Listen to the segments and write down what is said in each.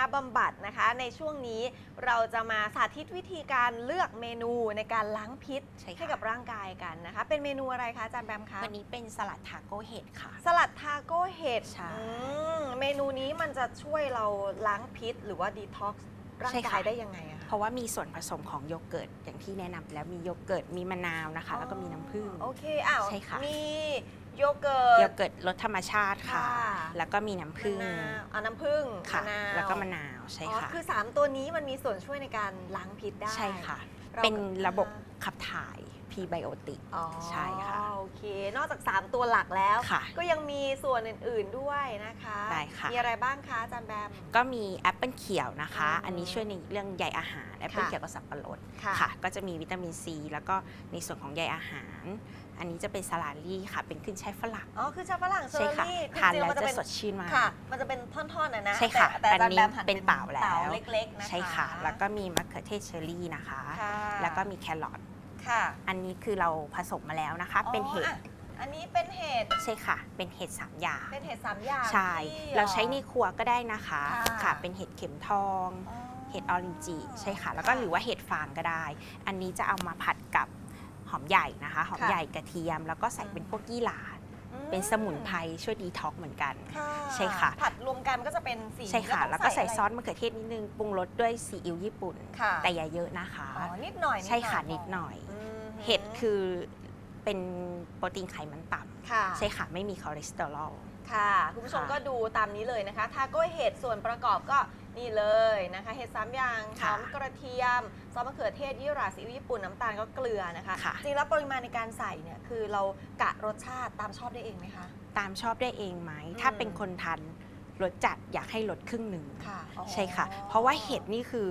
ณบำบัดนะคะ ในช่วงนี้เราจะมาสาธิตวิธีการเลือกเมนูในการล้างพิษใช่ค่ะ ให้กับร่างกายกันนะคะ เป็นเมนูอะไรคะอาจารย์แบมคะวันนี้เป็นสลัดทาโก้เห็ดค่ะ สลัดทาโก้เห็ดใช่ อืมเมนูนี้มันจะช่วยเราล้างพิษ หรือว่าดีท็อกซ์ร่างใช่กาค่ะ ยได้ยังไงอะคะเพราะว่ามีส่วนผสมของโยเกิร์ตอย่างที่แนะนำไปแล้วมีโยเกิร์ตมีมะนาวนะคะ แล้วก็มีน้ำผึ้ง โอเคอ้าวใช่ค่ะ มี โยเกิร์ตโยเกิร์ตรสธรรมชาติค่ะ ค่ะ แล้วก็มีน้ำผึ้งมะนาวอ่าน้ำผึ้งค่ะ มะนาวแล้วก็มะนาวใช่อ๋อค่ะ คือ 3 ตัวนี้มันมีส่วนช่วยในการล้างพิษได้ ใช่ค่ะราเป็นระบบอ่า ขับถ่ายพรีไบโอติกอ๋อใช่ค่ะโอเค นอกจาก 3 ตัวหลักแล้วค่ะก็ยังมีส่วนอื่น ๆด้วยนะคะได้ค่ะมีอะไรบ้างคะอาจารย์แบม ก็มีแอปเปิลเขียวนะคะอืมอันนี้ช่วยในเรื่องใยอาหารแอปเปิลค่ะเขียวกับสับปะรดค่ะค่ะ ก็จะมีวิตามินซี แล้วก็ในส่วนของใยอาหาร อันนี้จะเป็นสลาลี่ค่ะ เป็นขึ้นช่ายฝรั่งอ๋อคือชาฝรั่งเชอใช่ร์ค่ะรี่ทานจริงๆแล้วมันจะจะเป็นสดชื่นมากค่ะ มันจะเป็นท่อนๆนะนะใช่ค่ะแต่แต่อาจารย์อันนี้แบมหั่นเป็นเปล่าแล้วเต๋าเล็กๆนะคะใช่ค่ะ แล้วก็มีมะเขือเทศเชอร์รี่นะคะค่ะแล้วก็มีแครอท ค่ะอันนี้คือเราผสมมาแล้วนะคะ เป็นเห็ดอ๋ออะอันนี้เป็นเห็ด ใช่ค่ะ เป็นเห็ดสามอย่าง เป็นเห็ดสามอย่าง ใช่ที่เราใช้ในครัวก็ได้นะคะ ค่ะค่ะเป็นเห็ดเข็มทองอ๋อเห็ดออรินจิ ใช่ค่ะ แล้วก็หรือว่าเห็ดฟางก็ได้ อันนี้จะเอามาผัดกับหอมใหญ่นะคะ หอมค่ะใหญ่กระเทียม แล้วก็ใส่เป็นพวกยี่หร่าอืเป็นสมุนไพรช่วยดีท็อกซ์เหมือนกันค่ะใช่ค่ะ ผัดรวมกันก็จะเป็นสีใช่ค่ะ แล้วก็ใส่ะไรซอสมะเขือเทศนิดนึง ปรุงรสด้วยซีอิ๊วญี่ปุ่นค่ะแต่อย่าเยอะนะคะอ๋อนิดหน่อย ใช่ค่ะพนิดหน่อยม เห็ดคือเป็นโปรตีนไขมันต่ค่ะำใช่ค่ะ ไม่มีคอเลสเตอรอล ค่ะ คุณผู้ชมค่ะ ก็ดูตามนี้เลยนะคะ ทาโก้เห็ดส่วนประกอบก็นี่เลยนะคะ เห็ดสามอย่างหค่ะอมกระเทียม ซอสมะเขือเทศยี่หร่าซีอิ๊วญี่ปุ่นน้ำตาลก็เกลือนะคะ ค่ะ จริงแล้วปริมาณในการใส่เนี่ยคือเรากะรสชาติตามชอบได้เองไหมคะ ตามชอบได้เองไหมอืมถ้าเป็นคนทานรสจัดอยากให้ลดครึ่งหนึ่ง ค่ะอ๋อ ใช่ค่ะ เพราะว่าเห็ดนี่คือ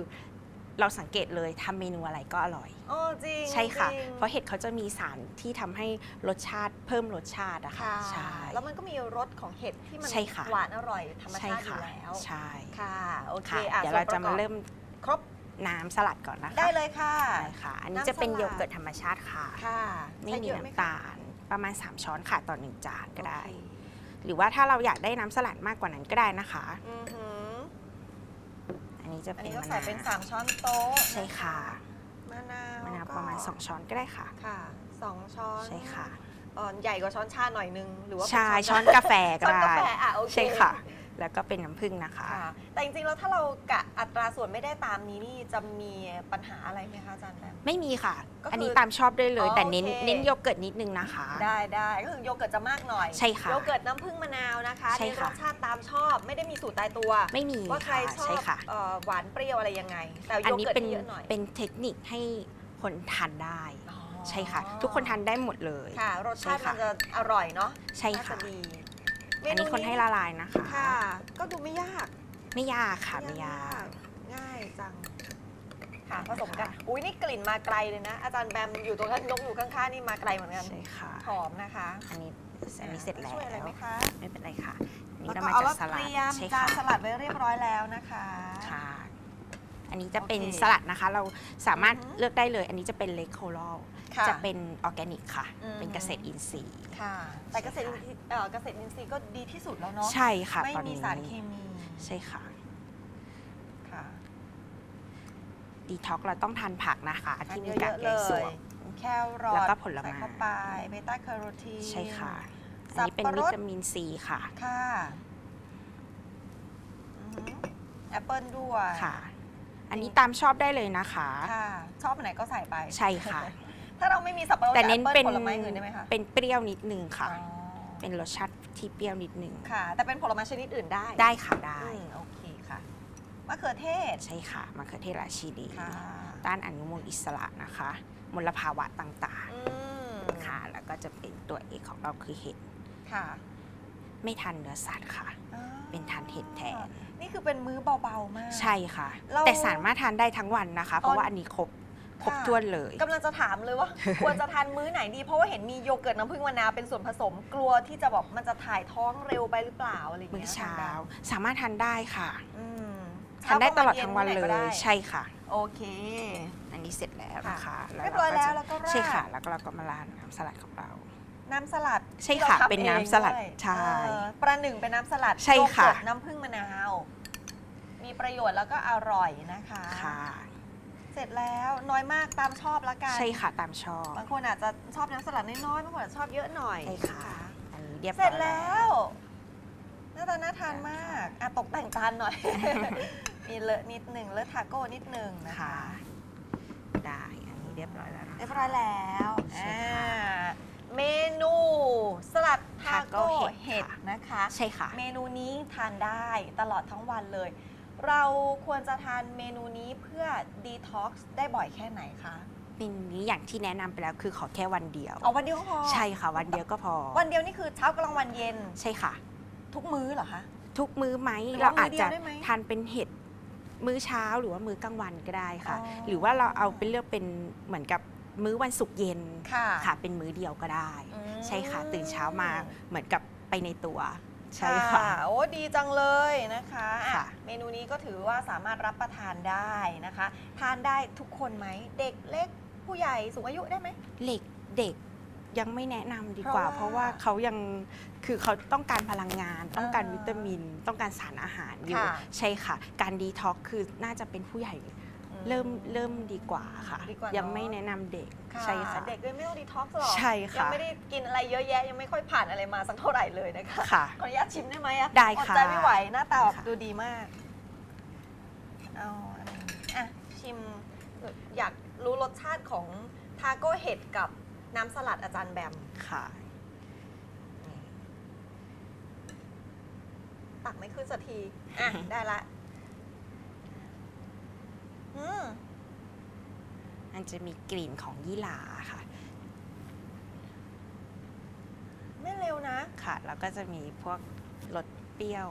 เราสังเกตเลยทำเมนูอะไรก็อร่อยอ๋อจริงใช่ค่ะจงเพราะเห็ดเขาจะมีสารที่ทำให้รสชาติเพิ่มรสชาติอะค่ะ ค่ะใช่ แล้วมันก็มีรสของเห็ดที่มันใช่ค่ะ หวานอร่อยธรรมใช่ชาติอค่ะยู่แล้วใช่ค่ะโอเคค่ะอะเดี๋ยวเราส่จะนปมาระกอบเริ่มครบน้ำสลัดก่อนนะคะได้เลยค่ะ ได้ค่ะ อันนี้น้ำจะเป็นสลัด โยเกิร์ตธรรมชาติค่ะ ค่ะไม่ใช้มีเยอะหน้ำคะตาลประมาณ 3 ช้อนค่ะต่อหนึ่งจานก็ได้ โอเคหรือว่าถ้าเราอยากได้น้ำสลัดมากกว่านั้นก็ได้นะคะ อือหืออั นนี้จะอันเป็นนี้ก็มะใส่นาวเป็น3ช้อนโต๊ะใช่ค่ะมะนาวมะนาวก็ประมาณ 2 ช้อนก็ได้ค่ะ ค่ะสองช้อนใช่ค่ะอ่อนใหญ่กว่าช้อนชาหน่อยนึงหรือว่าเป็นใช่ช้อนกากาแฟก็ช้อนได้กาแฟอะโอเคใช่ค่ะ แล้วก็เป็นน้ำผึ้งนะคะ ค่ะแต่จริงๆ แล้วถ้าเรากะอัตราส่วนไม่ได้ตามนี้นี่จะมีปัญหาอะไรไหมคะอาจารย์แบม ไม่มีค่ะ ก็คืออัอันนี้ตามชอบได้เลย อ๋อแต่เน้นโอเค เน้นโยเกิร์ตนิดนึงนะคะ ได้ได้ก็คือโยเกิร์ตจะมากหน่อยใช่ค่ะโยเกิร์ตน้ำผึ้งมะนาวนะคะใช่ในรค่ะ สชาติตามชอบไม่ได้มีสูตรตายตัว ไม่มีว่าใครค่ะชอใช่บค่ะ เอ่อหวานเปรี้ยวอะไรยังไง แต่อันโยนี้เกิร์ตเป็นที่เยอะหน่อยเป็นเทคนิคให้คนทานได้ อ๋อใช่ค่ะ ทุกคนทานได้หมดเลย ค่ะ รสชาติใช่มันค่ะจะอร่อยเนาะใช่น่าค่ะ จะดี อันนี้คนให้ละลายนะคะ ค่ะ ก็ดูไม่ยากไม่ยากค่ะไม่ยาก ง่ายจัง ค่ะผสมกัน อุ้ยนี่กลิ่นมาไกลเลยนะ อาจารย์แบมอยู่ตรงนั้นนกอยู่ข้างๆนี่มาไกลเหมือนกันใช่ค่ะ หอมนะคะอันนี้อันนี้เสร็จแล้วช่วยอะไรไหมคะไม่เป็นไรค่ะอันนี้แล้วเราก็มาเอาจากแล้วสลัเตดรียมใช่จาค่ะนสลัดไว้เรียบร้อยแล้วนะคะ ค่ะ อันนี้จะเป็นโอเคสลัดนะคะ เราสามารถอือฮึเลือกได้เลย อันนี้จะเป็นเลคโคลอลค่ะจะเป็นออร์แกนิกค่ะ อืม เป็นเกษตรอินทรีย์ ค่ะ แต่เกษตรอินทรีย์เอ่อเกษตรอินทรีย์ก็ดีที่สุดแล้วเนาะใช่ค่ะไม่ตอนมีนี้สารเคมีใช่ค่ะ ค่ะดีท็อกเราต้องทานผักนะคะ ทานที่เยมีกากอะๆใยเลสูยงแครอทแล้วก็ผลไม้ ใส่เข้าไปเบต้าแคโรทีน ใช่ค่ะ อันสับนี้เป็นปะรวิด ตามินซีค่ะค่ะแอปเปิลด้วยค่ะ อันนี้ตามชอบได้เลยนะคะ ค่ะ ชอบอันไหนก็ใส่ไป ใช่ค่ะ ถ้าเราไม่มีสับปะรดแต่เน้นกับเป็แอนปปิ้ลผลไม้อื่นได้ไหมคะเป็นเปรี้ยวนิดนึงค่ะอ๋อเป็นรสชาติที่เปรี้ยวนิดนึงค่ะ แต่เป็นผลไม้ชนิดอื่นได้ได้ค่ะได้อืมโอเคค่ะมะเขือเทศใช่ค่ะมะเขือเทศราชินีค่ะต้านอนุมูลอิสระนะคะมลภาวะต่างอืมๆค่ะแล้วก็จะเป็นตัวเอกของเราคือเห็ดค่ะ ไม่ทานเนื้อสัตว์ค่ะ อ่าเป็นทานเห็ดแทน นี่คือเป็นมื้อเบาๆมาก ใช่ค่ะ เราแต่สามารถทานได้ทั้งวันนะคะ เพราะว่าอันนี้ครบครบค่ะ ถ้วนเลย กำลังจะถามเลยว่า ควรจะทานมื้อไหนดี เพราะว่าเห็นมีโยเกิร์ตน้ำผึ้งมะนาวเป็นส่วนผสมกลัวที่จะบอกมันจะถ่ายท้องเร็วไปหรือเปล่าอะไรอย่างมื้อเงี้ยเช้าค่ะสามารถทานได้ค่ะอืมทานได้ตลอดเช้ทั้งวันกเลงย็ยนมื่อไหร่ก็ได้ใช่ค่ะ โอเค อันนี้เสร็จแล้วนะคะค่ะแล้เรียบร้อยแล้วแล้วก็ราด ใช่ค่ะ แล้วก็เราก็มาราดน้ำสลัดของเรา น้ำสลัด ใช่ที่ราค่ะทำเป็นน้ำองสลัดด้วยใช่เออประหนึ่งเป็นน้ำสลัดใช่ค่ะโยเกิร์ตน้ำผึ้งมะนาวนี่มีประโยชน์แล้วก็อร่อยนะคะค่ะเสร็จแล้วน้อยมากตามชอบละกัน ใช่ค่ะตามชอบ บางคนอาจจะชอบน้ำสลัดน้อยๆบางคนอาจจะชอบเยอะหน่อย ใช่ค่ะอันนี้เรียบร้อยเสร็จแล้วหน้าตาน่าทานมากอะตกแต่งจานหน่อย มีเลอะนิดหนึ่งเลอะทาโก้นิดหนึ่งนะคะค่ะได้ อันนี้เรียบร้อยแล้วนะเรียบร้อยแล้ว ใช่ อ่า ค่ะ เมนูสลัดทาโก้ทาโก้เห็เห็ดดค่ะนะคะ ใช่ค่ะ เมนูนี้ทานได้ตลอดทั้งวันเลย เราควรจะทานเมนูนี้เพื่อดีท็อกซ์ได้บ่อยแค่ไหนคะเมนูนี้อย่างที่แนะนำไปแล้วคือขอแค่วันเดียวเอาวันเดียวก็พอใช่ค่ะ วันเดียวก็พอ วันเดียวนี่คือเช้ากลางวันเย็นใช่ค่ะ ทุกมื้อเหรอคะทุกมื้อไหมหรือเราว่ามื้อาอจเดียจะวได้ไหมทานเป็นเห็ดมื้อเช้าหรือว่ามื้อกลางวันก็ได้ค่ะอ๋อหรือว่าเราเอาเป็นเลือกเป็นเหมือนกับ มื้อวันศุกร์เย็นค่ะค่ะเป็นมื้อเดียวก็ได้ อืม ใช่ค่ะ ตื่นเช้ามาเหมือนกับไปในตัว ใช่ค่ะ โอ้ดีจังเลยนะคะอะค่ะ เมนูนี้ก็ถือว่าสามารถรับประทานได้นะคะ ทานได้ทุกคนไหม เด็กเล็กผู้ใหญ่สูงอายุได้ไหมเด็กเด็กยังไม่แนะนำดีกว่า เพเพราะราะว่าว่าเขายังคือเขาต้องการพลังงาน ต้องการอ่าวิตามิน ต้องการสารอาหารอยู่ค่ะ ใช่ค่ะ การดีท็อกคือน่าจะเป็นผู้ใหญ่อื เริ่มเริ่มดีกว่าค่ะ ดีกว่าเนอะ ยังไม่แนะนำเด็กค่ะใช่ค่ะ เด็กเลยไม่ต้องดีท็อกซ์หรอกใช่ค่ะ ยังไม่ได้กินอะไรเยอะแยะยังไม่ค่อยผ่านอะไรมาสักเท่าไหร่เลยนะคะ ค่ะ ขออนุญาตชิมได้ไหมอะได้อดค่ะใจไม่ไหวหน้าตาแบบค่ะ ดูดีมาก เอาอันนี้อะ ชิม อยากรู้รสชาติของทาโก้เห็ดกับน้ำสลัดอาจารย์แบม ค่ะ ตักไม่ขึ้นสักที อะ ได้ละอื มมันจะมีกลิ่นของยี่หร่าค่ะ ไม่เร็วนะ ค่ะ แล้วก็จะมีพวกรสเปรี้ยว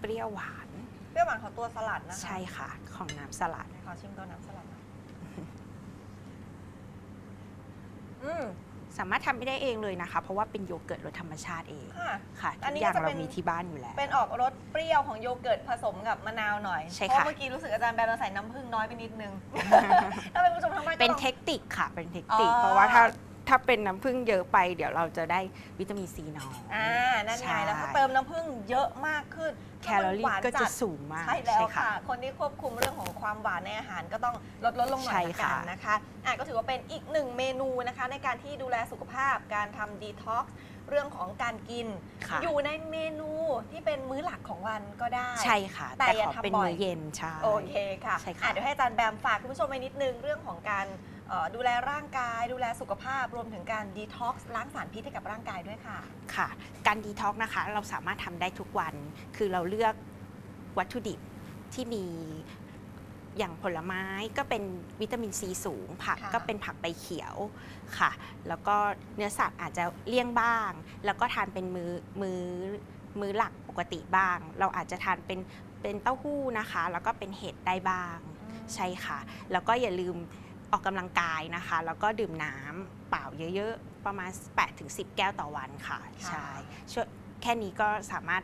เปรี้ยวหวาน เปรี้ยวหวานของตัวสลัดนะคะใช่ค่ะ ของน้ำสลัด ขอชิมตัวน้ำสลัดหน่อยอืม สามารถทำไม่ได้เองเลยนะคะ เพราะว่าเป็นโยเกิร์ตรสธรรมชาติเองค่ะค่ะอัทุนกนี้อย่างก็จะเราเป็นมีที่บ้านอยู่แล้ว เป็นออกรสเปรี้ยวของโยเกิร์ตผสมกับมะนาวหน่อย ใช่เพราะค่ะเมื่อกี้รู้สึกอาจารย์แบมมาใส่น้ำผึ้งน้อยไปนิดนึง ถ้าเป็นผู้ชมทางบ้านก็เป็นลอง เทคนิคค่ะเป็นเทคนิคอ๋อ เพราะว่าถ้า ถ้าเป็นน้ำผึ้งเยอะไปเดี๋ยวเราจะได้วิตามินซีน้อย อ่านั่นใช่ไงแล้วถ้าเติมน้ำผึ้งเยอะมากขึ้นแคถ้าลอมันรี่หวานก็จะจัดสูงมาก ใช่แล้วค่ะ คนที่ควบคุมเรื่องของความหวานในอาหารก็ต้องลดลดลงหน่อยใช่ละกัค่ะ นนะคะอะก็ถือว่าเป็นอีกหนึ่งเมนูนะคะ ในการที่ดูแลสุขภาพการทำดีท็อกซ์เรื่องของการกิน ค่ะอยู่ในเมนูที่เป็นมื้อหลักของวันก็ได้ ใช่ค่ะ แต่แต่อย่าขอทำเป็นบ่อย มื้อเย็นใช่ โอเคค่ะใช่ค่ะ อะ เดี๋ยวให้อาจารย์แบมฝากคุณผู้ชมไปนิดนึงเรื่องของการ เอ่อดูแลร่างกาย ดูแลสุขภาพรวมถึงการดีท็อกซ์ล้างสารพิษให้กับร่างกายด้วยค่ะ ค่ะ การดีท็อกนะคะ เราสามารถทำได้ทุกวัน คือเราเลือกวัตถุดิบที่มีอย่างผลไม้ก็เป็นวิตามินซีสูง ผักค่ะ ก็เป็นผักใบเขียวค่ะ แล้วก็เนื้อสัตว์อาจจะเลี่ยงบ้าง แล้วก็ทานเป็นมือมือมือหลักปกติบ้าง เราอาจจะทานเป็นเป็นเต้าหู้นะคะ แล้วก็เป็นเห็ดได้บ้าง ใช่ค่ะ แล้วก็อย่าลืม ออกกำลังกายนะคะ แล้วก็ดื่มน้ำเปล่าเยอะๆ ประมาณ 8-10 แก้วต่อวันค่ะค่ะใช่ช่วยแค่นี้ก็สามารถ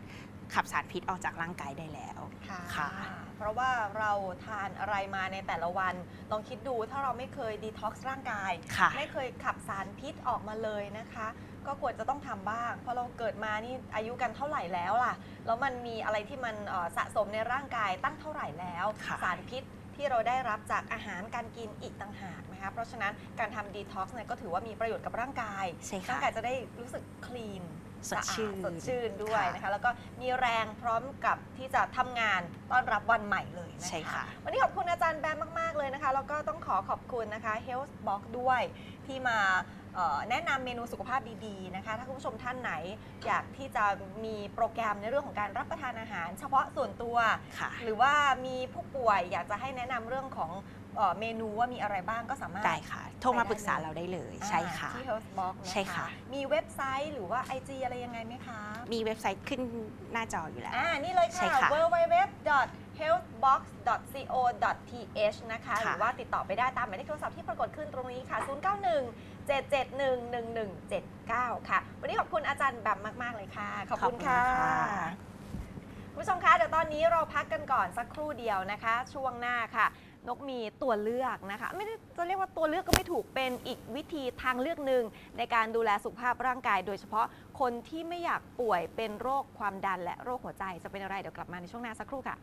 ขับสารพิษออกจากร่างกายได้แล้วค่ะค่ะ เพราะว่าเราทานอะไรมาในแต่ละวัน ลองคิดดูถ้าเราไม่เคยดีท็อกซ์ร่างกายค่ะไม่เคยขับสารพิษออกมาเลยนะคะ ก็ควรจะต้องทำบ้าง เพราะเราเกิดมานี่อายุกันเท่าไหร่แล้วล่ะ แล้วมันมีอะไรที่มันเอ่อสะสมในร่างกายตั้งเท่าไหร่แล้วค่ะสารพิษ ที่เราได้รับจากอาหารการกินอีกต่างหากนะคะ เพราะฉะนั้นการทำดีท็อกซ์เนี่ยก็ถือว่ามีประโยชน์กับร่างกาย ใช่ร่าค่ะงกายจะได้รู้สึกคลีนสดชื่นสะอาดสดชื่นด้วยค่ะนะคะ แล้วก็มีแรงพร้อมกับที่จะทำงานต้อนรับวันใหม่เลยนะคะ ใช่ค่ะ วันนี้ขอบคุณอาจารย์แบมมาก ๆ เลยนะคะ แล้วก็ต้องขอขอบคุณนะคะ Health Box ด้วยที่มาเอ่อ แนะนำเมนูสุขภาพดีๆนะคะ ถ้าคุณผู้ชมท่านไหนอยากที่จะมีโปรแกรมในเรื่องของการรับประทานอาหาร เฉพาะส่วนตัวค่ะหรือว่ามีผู้ป่วยอยากจะให้แนะนำเรื่องของเอ่อเมนูว่ามีอะไรบ้างก็สามารถได้ค่ะ โทรมาปรึกษาเราได้เลยใช่ค่ะ ที่ Health Box นะคะใช่ค่ะ มีเว็บไซต์หรือว่า IG อะไรยังไงไหมคะ มีเว็บไซต์ขึ้นหน้าจออยู่แล้ว อ่า นี่เลยใช่ค่ะค่ะ www.healthbox.co.th นะคะหค่ะรือว่าติดต่อไปได้ตามหมายเลขโทรศัพท์ที่ปรากฏขึ้นตรงนี้ค่ะ 091 771 1179 ค่ะ วันนี้ขอบคุณอาจารย์แบมมาก ๆ เลยค่ะ ขอบคุณค่ะคุณผู้ชมคะเดี๋ยวตอนนี้เราพักกันก่อนสักครู่เดียวนะคะ ช่วงหน้าค่ะ นกมีตัวเลือกนะคะ ไม่ได้จะเรียกว่าตัวเลือกก็ไม่ถูกเป็นอีกวิธีทางเลือกหนึ่งในการดูแลสุขภาพร่างกาย โดยเฉพาะคนที่ไม่อยากป่วยเป็นโรคความดันและโรคหัวใจจะเป็นอะไรเดี๋ยวกลับมาในช่วงหน้าสักครู่ค่ะ